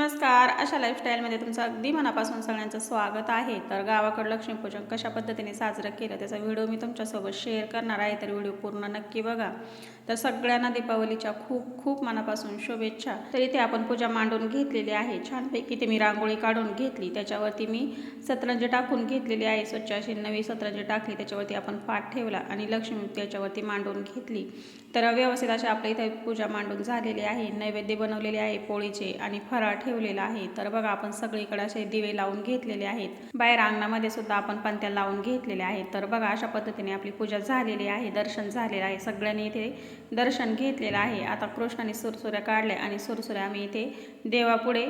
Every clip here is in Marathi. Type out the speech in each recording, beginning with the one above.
नमस्कार. अशा लाईफस्टाईलमध्ये तुमचं अगदी मनापासून सगळ्यांचं स्वागत आहे. तर गावाकडं लक्ष्मीपूजन कशा पद्धतीने साजरं केलं त्याचा व्हिडिओ मी तुमच्यासोबत शेअर करणार आहे. तर व्हिडिओ पूर्ण नक्की बघा. तर सगळ्यांना दीपावलीच्या खूप खूप मनापासून शुभेच्छा. तर इथे आपण पूजा मांडून घेतलेली आहे. छानपैकी ते मी रांगोळी काढून घेतली. त्याच्यावरती मी सतरंजी टाकून घेतलेली आहे. स्वच्छ अशी नवी सतरंजी टाकली. त्याच्यावरती आपण पाठ ठेवला आणि लक्ष्मी त्याच्यावरती मांडून घेतली. तर व्यवस्थित अशी आपल्या इथे पूजा मांडून झालेली आहे. नैवेद्य बनवलेले आहे. पोळीचे आणि फराळ ठेवलेला आहे. तर बघा आपण सगळीकडे असे दिवे लावून घेतलेले आहेत. बाहेर अंगणामध्ये सुद्धा आपण पंत्या लावून घेतलेल्या आहेत. तर बघा अशा पद्धतीने आपली पूजा झालेली आहे दर्शन झालेलं आहे. सगळ्यांनी इथे दर्शन घेतलेलं आहे. आता कृष्णाने सुरसुऱ्या काढल्या आणि सुरसुऱ्या आम्ही इथे देवापुढे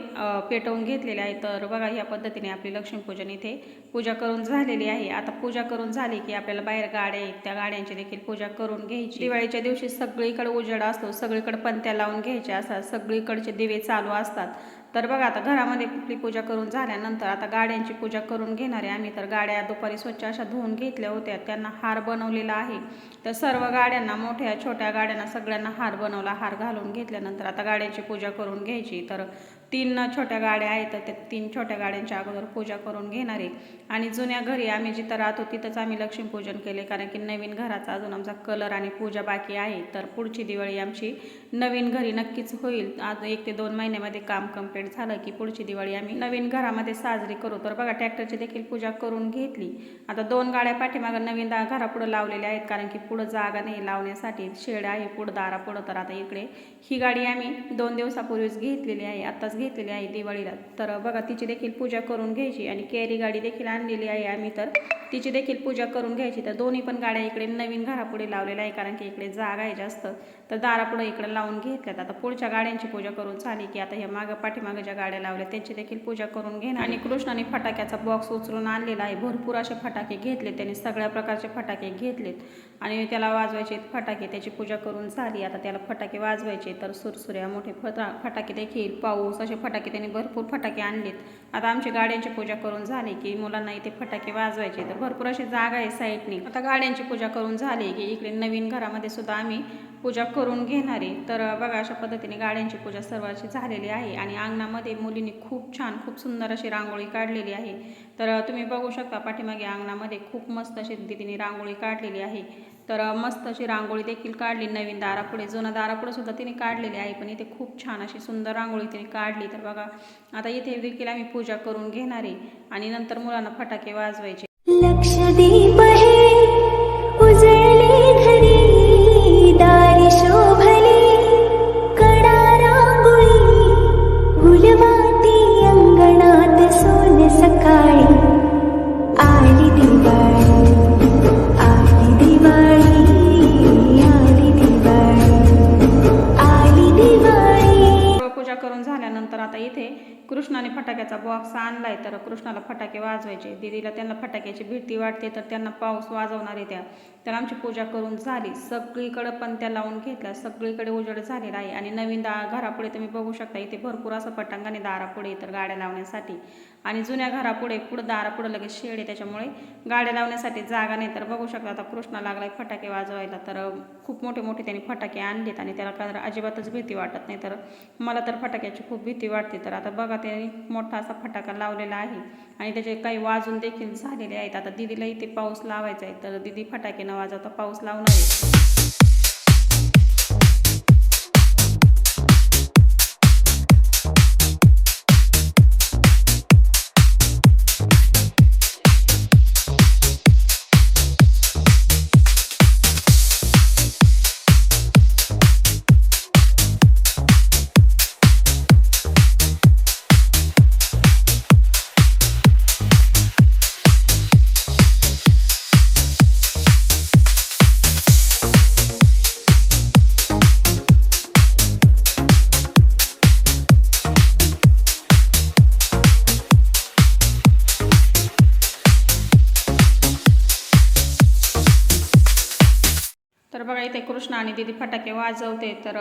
पेटवून घेतलेल्या आहे तर बघा ह्या पद्धतीने आपली लक्ष्मीपूजन इथे पूजा करून झालेली आहे. आता पूजा करून झाली की आपल्याला बाहेर गाड्या आहेत. त्या गाड्यांची देखील पूजा करून घ्यायची. दिवाळीच्या दिवशी सगळीकडे उजेड असतो. सगळीकडे पंत्या लावून घ्यायच्या असतात. सगळीकडचे दिवे चालू असतात. तर बघा आता घरामध्ये कुठली पूजा करून झाल्यानंतर आता गाड्यांची पूजा करून घेणारे आम्ही तर गाड्या दुपारी स्वच्छ अशा धुवून घेतल्या होत्या. त्यांना हार बनवलेला आहे. तर सर्व गाड्यांना मोठ्या छोट्या गाड्यांना सगळ्यांना हार बनवला हार घालून घेतल्यानंतर आता गाड्यांची पूजा करून घ्यायची. तर तीन छोट्या गाड्या आहेत तर त्या तीन छोट्या गाड्यांच्या अगोदर पूजा करून घेणारे आणि जुन्या घरी आम्ही जिथं राहतो तिथंच आम्ही लक्ष्मीपूजन केले कारण की नवीन घराचा अजून आमचा कलर आणि पूजा बाकी आहे. तर पुढची दिवाळी आमची नवीन घरी नक्कीच होईल. आज एक ते दोन महिन्यामध्ये काम कंप्लीट झालं की पुढची दिवाळी आम्ही नवीन घरामध्ये साजरी करू. तर बघा ट्रॅक्टरची देखील पूजा करून घेतली. आता दोन गाड्या पाठीमागं नवीन दा घरापुढं लावलेल्या आहेत कारण की पुढं जागा नाही लावण्यासाठी. शेड आहे पुढं दारापुढं तर आता इकडे ही गाडी आम्ही दोन दिवसापूर्वीच घेतलेली आहे. आत्ताच घेतलेली आहे दिवाळीला. तर बघा तिची देखील पूजा करून घ्यायची आणि कॅरी गाडी देखील आणलेली आहे आम्ही तर. तिची देखील पूजा करून घ्यायची. तर दोन्ही पण गाड्या इकडे नवीन घरापुढे लावलेल्या आहे कारण की इकडे जागा आहे जास्त. तर दारापुढे इकडे लावून घेतल्यात. आता पुढच्या गाड्यांची पूजा करून झाली की आता ह्या मागं पाठीमागं ज्या गाड्या लावल्या त्यांची देखील पूजा करून घेणं आणि कृष्णाने फटाक्याचा बॉक्स उचलून आणलेला आहे. भरपूर असे फटाके घेतले त्यांनी सगळ्या प्रकारचे फटाके घेतलेत. आणि त्याला वाजवायचे फटाके. त्याची पूजा करून झाली आता त्याला फटाके वाजवायचे तर सुरसुऱ्या मोठे फटा फटाके देखील पाऊस असे फटाके त्यांनी भरपूर फटाके आणलेत. आता आमची गाड्यांची पूजा करून झाली की मुलांना इथे फटाके वाजवायचे. तर भरपूर अशी जागा आहे साईडनी. आता गाड्यांची पूजा करून झाली की इकडे नवीन घरामध्ये सुद्धा आम्ही पूजा करून घेणारे तर बघा अशा पद्धतीने गाड्यांची पूजा सर्वांची झालेली आहे आणि अंगणामध्ये मुलींनी खूप छान खूप सुंदर अशी रांगोळी काढलेली आहे. तर तुम्ही बघू शकता पाठीमागे अंगणामध्ये खूप मस्त अशी दिदीने रांगोळी काढलेली आहे. तर मस्त अशी रांगोळी देखील काढली नवीन दारापुढे. जुनं दारापुढे सुद्धा तिने काढलेली आहे पण इथे खूप छान अशी सुंदर रांगोळी तिने काढली. तर बघा आता इथे देखील आम्ही पूजा करून घेणार आहे आणि नंतर मुलांना फटाके वाजवायचे. लक्षदीप करून झाल्यानंतर आता इथे कृष्णाने फटाक्याचा बॉक्स आणलाय तर कृष्णाला फटाके वाजवायचे. दीदीला त्यांना फटाक्याची भीती वाटते तर त्यांना पाऊस वाजवणार आहे त्या. तर आमची पूजा करून झाली. पण त्या लावून घेतल्या. सगळीकडे उजेड झालेला आहे. आणि नवीन दा घरापुढे तुम्ही बघू शकता इथे भरपूर असं पटांगाने दारापुढे तर गाड्या लावण्यासाठी. आणि जुन्या घरापुढे पुढं दारापुढं लगेच शेड आहे त्याच्यामुळे गाड्या लावण्यासाठी जागा नाही. तर बघू शकता आता कृष्णा लागलाय फटाके वाजवायला. तर खूप मोठे मोठे त्यांनी फटाके आणलेत आणि त्याला काय अजिबातच भीती वाटत नाही. तर मला तर फटाक्याची खूप भीती वाटते. तर आता बघा त्याने मोठा असा फटाका लावलेला आहे. आणि त्याचे काही वाजून देखील झालेले आहेत. आता दिदीला इथे पाऊस लावायचा आहे. तर दिदी फटाके न वाजवता पाऊस लावणार आहे. तर बघा इथे कृष्णा आणि दिदी फटाके वाजवते. तर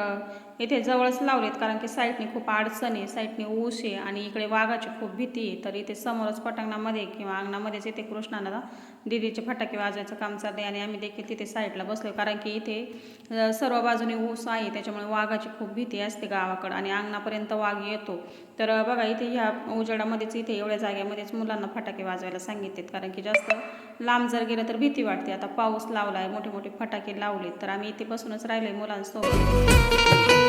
इथे जवळच लावलेत कारण की साईडने खूप अडचण आहे साईडने ऊस आहे आणि इकडे वाघाची खूप भीती आहे. तर इथे समोरच पटांगणामध्ये किंवा अंगणामध्येच इथे कृष्णाला दिदीचे फटाके वाजवायचं काम चाललंय आणि आम्ही देखील तिथे साईडला बसलो कारण की इथे सर्व बाजूने ऊस आहे त्याच्यामुळे वाघाची खूप भीती असते गावाकडं आणि अंगणापर्यंत वाघ येतो. तर बघा इथे ह्या उजेडामध्येच इथे एवढ्या जागेमध्येच मुलांना फटाके वाजवायला सांगितलेत कारण की जास्त लांब जर गेलं तर भीती वाटते. आता पाऊस लावला आहे मोठे मोठे फटाके लावले तर आम्ही इथे बसूनच राहिलोय मुलांसोबत.